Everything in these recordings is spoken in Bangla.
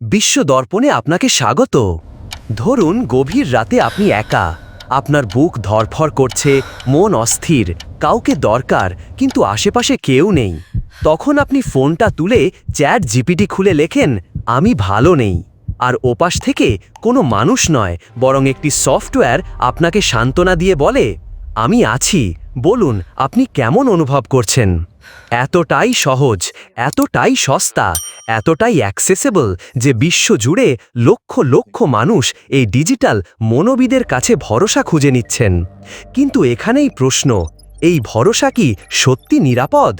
বিশ্ব দর্পণে আপনাকে স্বাগত। ধরুন গভীর রাতে আপনি একা। আপনার বুক ধরফর করছে, মন অস্থির, কাউকে দরকার, কিন্তু আশেপাশে কেউ নেই। তখন আপনি ফোনটা তুলে চ্যাট জিপিটি খুলে লেখেন, আমি ভালো নেই। আর ওপাশ থেকে, কোনো মানুষ নয়, বরং একটি সফটওয়্যার আপনাকে সান্ত্বনা দিয়ে বলে, আমি আছি, বলুন, আপনি কেমন অনুভব করছেন এতটাই সহজ, এতটাই সস্তা, এতটাই অ্যাক্সেসেবল যে বিশ্ব জুড়ে লক্ষ লক্ষ মানুষ এই ডিজিটাল মনোবিদের কাছে ভরসা খুঁজে নিচ্ছেন। কিন্তু এখানেই প্রশ্ন, এই ভরসা কি সত্যি নিরাপদ?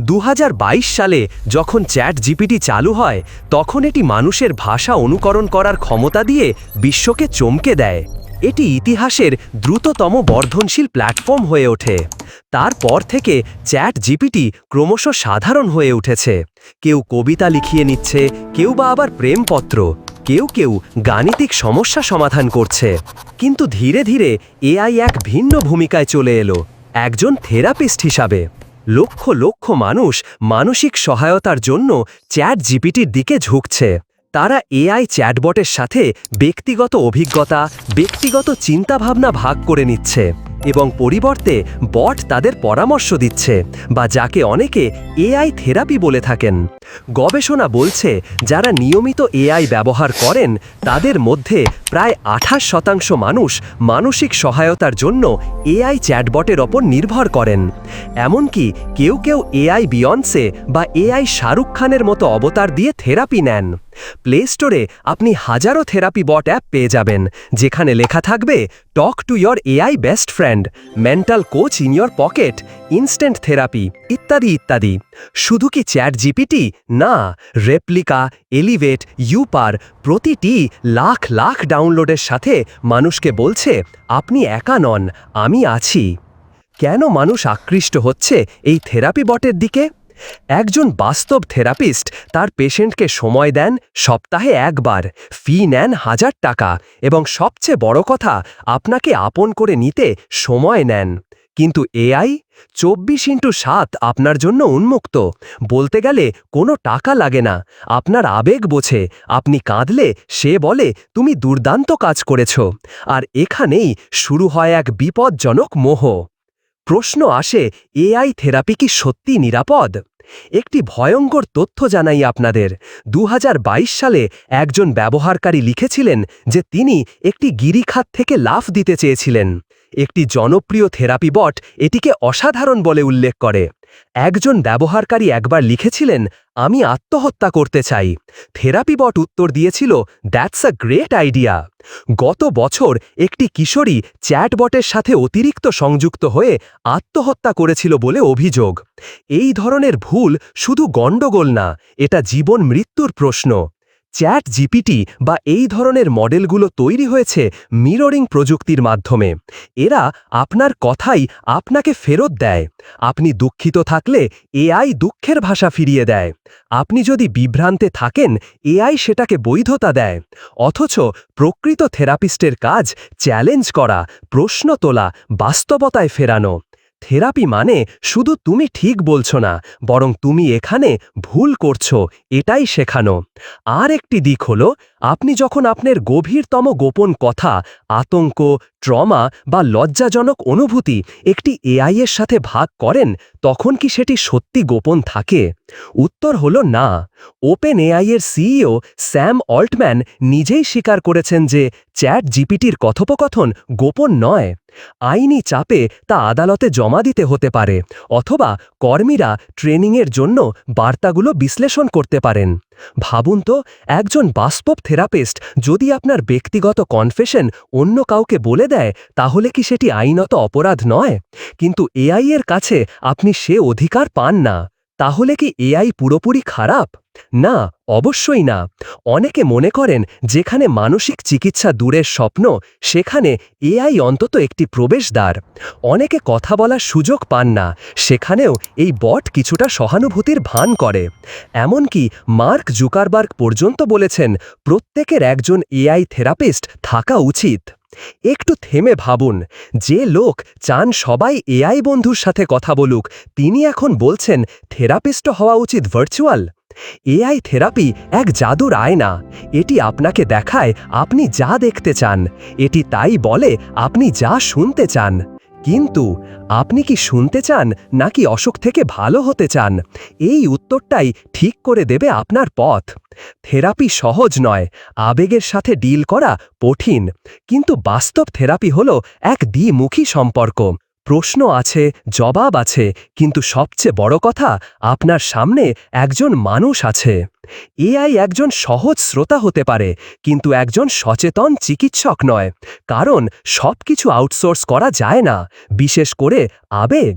দু হাজার বাইশ সালে যখন চ্যাট জিপিটি চালু হয়, তখন এটি মানুষের ভাষা অনুকরণ করার ক্ষমতা দিয়ে বিশ্বকে চমকে দেয়। এটি ইতিহাসের দ্রুততম বর্ধনশীল প্ল্যাটফর্ম হয়ে ওঠে। তারপর থেকে চ্যাট জিপিটি ক্রমশ সাধারণ হয়ে উঠেছে। কেউ কবিতা লিখিয়ে নিচ্ছে, কেউ বা আবার প্রেমপত্র, কেউ কেউ গাণিতিক সমস্যা সমাধান করছে। কিন্তু ধীরে ধীরে এআই এক ভিন্ন ভূমিকায় চলে এলো, একজন থেরাপিস্ট হিসাবে। লক্ষ লক্ষ মানুষ মানসিক সহায়তার জন্য চ্যাট জিপিটির দিকে ঝুঁকছে। তারা এআই চ্যাটবটের সাথে ব্যক্তিগত অভিজ্ঞতা, ব্যক্তিগত চিন্তাভাবনা ভাগ করে নিচ্ছে এবং পরিবর্তে বট তাদের পরামর্শ দিচ্ছে বা যাকে অনেকে এআই থেরাপি বলে থাকেন। গবেষণা বলছে, যারা নিয়মিত এআই ব্যবহার করেন, তাদের মধ্যে প্রায় আঠাশ শতাংশ মানুষ মানসিক সহায়তার জন্য এআই চ্যাটবটের ওপর নির্ভর করেন। এমনকি কেউ কেউ এআই বিয়ন্সে বা এআই শাহরুখ খানের মতো অবতার দিয়ে থেরাপি নেন। প্লে স্টোরে আপনি হাজারো থেরাপি বট অ্যাপ পেয়ে যাবেন, যেখানে লেখা থাকবে talk to your AI best friend mental coach in your pocket instant therapy ইত্যাদি ইত্যাদি। শুধু কি চ্যাট জিপিটি না রেপ্লিকা এলিভেট ইউপার প্রতিটি লাখ লাখ ডাউনলোডের সাথে মানুষকে বলছে, আপনি একা নন, আমি আছি। কেন মানুষ আকৃষ্ট হচ্ছে এই থেরাপি বটের দিকে? একজন বাস্তব থেরাপিস্ট তার পেশেন্টকে সময় দেন সপ্তাহে একবার, ফি নেন হাজার টাকা এবং সবচেয়ে বড় কথা, আপনাকে আপন করে নিতে সময় নেন। কিন্তু এআই চব্বিশ ইন্টু সাত আপনার জন্য উন্মুক্ত। বলতে গেলে কোনো টাকা লাগে না, আপনার আবেগ বোঝে, আপনি কাঁদলে সে বলে, তুমি দুর্দান্ত কাজ করেছ। আর এখানেই শুরু হয় এক বিপজ্জনক মোহ। প্রশ্ন আসে, এআই থেরাপি কি সত্যি নিরাপদ? একটি ভয়ঙ্কর তথ্য জানাই আপনাদের। দু হাজার বাইশ সালে একজন ব্যবহারকারী লিখেছিলেন যে তিনি একটি গিরিখাত থেকে লাফ দিতে চেয়েছিলেন। একটি জনপ্রিয় থেরাপি বট এটিকে অসাধারণ বলে উল্লেখ করে। একজন ব্যবহারকারী একবার লিখেছিলেন, আমি আত্মহত্যা করতে চাই। থেরাপি বট উত্তর দিয়েছিল দ্যাটস আ গ্রেট আইডিয়া গত বছর একটি কিশোরী চ্যাটবটের সাথে অতিরিক্ত সংযুক্ত হয়ে আত্মহত্যা করেছিল বলে অভিযোগ। এই ধরনের ভুল শুধু গণ্ডগোল না, এটা জীবন মৃত্যুর প্রশ্ন। চ্যাট জিপিটি বা এই ধরনের মডেলগুলো তৈরি হয়েছে মিররিং প্রযুক্তির মাধ্যমে। এরা আপনার কথাই আপনাকে ফেরত দেয়। আপনি দুঃখিত থাকলে এআই দুঃখের ভাষা ফিরিয়ে দেয়। আপনি যদি বিভ্রান্তে থাকেন, এআই সেটাকে বৈধতা দেয়। অথচ প্রকৃত থেরাপিস্টের কাজ চ্যালেঞ্জ করা, প্রশ্ন তোলা, বাস্তবতায় ফেরানো। থেরাপি মানে শুধু তুমি ঠিক বলছো না, বরং তুমি এখানে ভুল করছ, এটাই শেখানো। আর একটি দিক হল, আপনি যখন আপনার গভীরতম গোপন কথা, আতঙ্ক, ট্রমা বা লজ্জাজনক অনুভূতি একটি এআই এর সাথে ভাগ করেন, তখন কি সেটি সত্যি গোপন থাকে? উত্তর হল না। ওপেন এআই এর সিইও স্যাম অল্টম্যান নিজেই স্বীকার করেছেন যে চ্যাট জিপিটির কথোপকথন গোপন নয়। আইনি চাপে তা আদালতে জমা দিতে হতে পারে, অথবা কর্মীরা ট্রেনিংয়ের জন্য বার্তাগুলো বিশ্লেষণ করতে পারেন। ভাবুন তো, একজন বাস্তব থেরাপিস্ট যদি আপনার ব্যক্তিগত কনফেশন অন্য কাউকে বলে দেয়, তাহলে কি সেটি আইনত অপরাধ নয়? কিন্তু এআই এর কাছে আপনি সে অধিকার পান না। তাহলে কি এআই পুরোপুরি খারাপ? না, অবশ্যই না। অনেকে মনে করেন যেখানে মানসিক চিকিৎসা দূরের স্বপ্ন, সেখানে এআই অন্তত একটি প্রবেশদ্বার। অনেকে কথা বলার সুযোগ পান না, সেখানেও এই বট কিছুটা সহানুভূতির ভান করে। এমনকি মার্ক জুকারবার্গ পর্যন্ত বলেছেন, প্রত্যেকের একজন এআই থেরাপিস্ট থাকা উচিত। একটু থেমে ভাবুন, যে লোক চান সবাই এআই বন্ধুর সাথে কথা বলুক, তিনি এখন বলছেন থেরাপিস্ট হওয়া উচিত ভার্চুয়াল। এআই থেরাপি এক জাদুর আয়না। এটি আপনাকে দেখায় আপনি যা দেখতে চান। এটি তাই বলে আপনি যা শুনতে চান। কিন্তু আপনি কি শুনতে চান নাকি অসুখ থেকে ভালো হতে চান? এই উত্তরটাই ঠিক করে দেবে আপনার পথ। থেরাপি সহজ নয়, আবেগের সাথে ডিল করা কঠিন। কিন্তু বাস্তব থেরাপি হল এক দ্বিমুখী সম্পর্ক। প্রশ্ন আছে, জবাব আছে, কিন্তু সবচেয়ে বড় কথা, আপনার সামনে একজন মানুষ আছে। এআই একজন সহজ শ্রোতা হতে পারে, কিন্তু একজন সচেতন চিকিৎসক নয়। কারণ সব কিছু আউটসোর্স করা যায় না, বিশেষ করে আবেগ।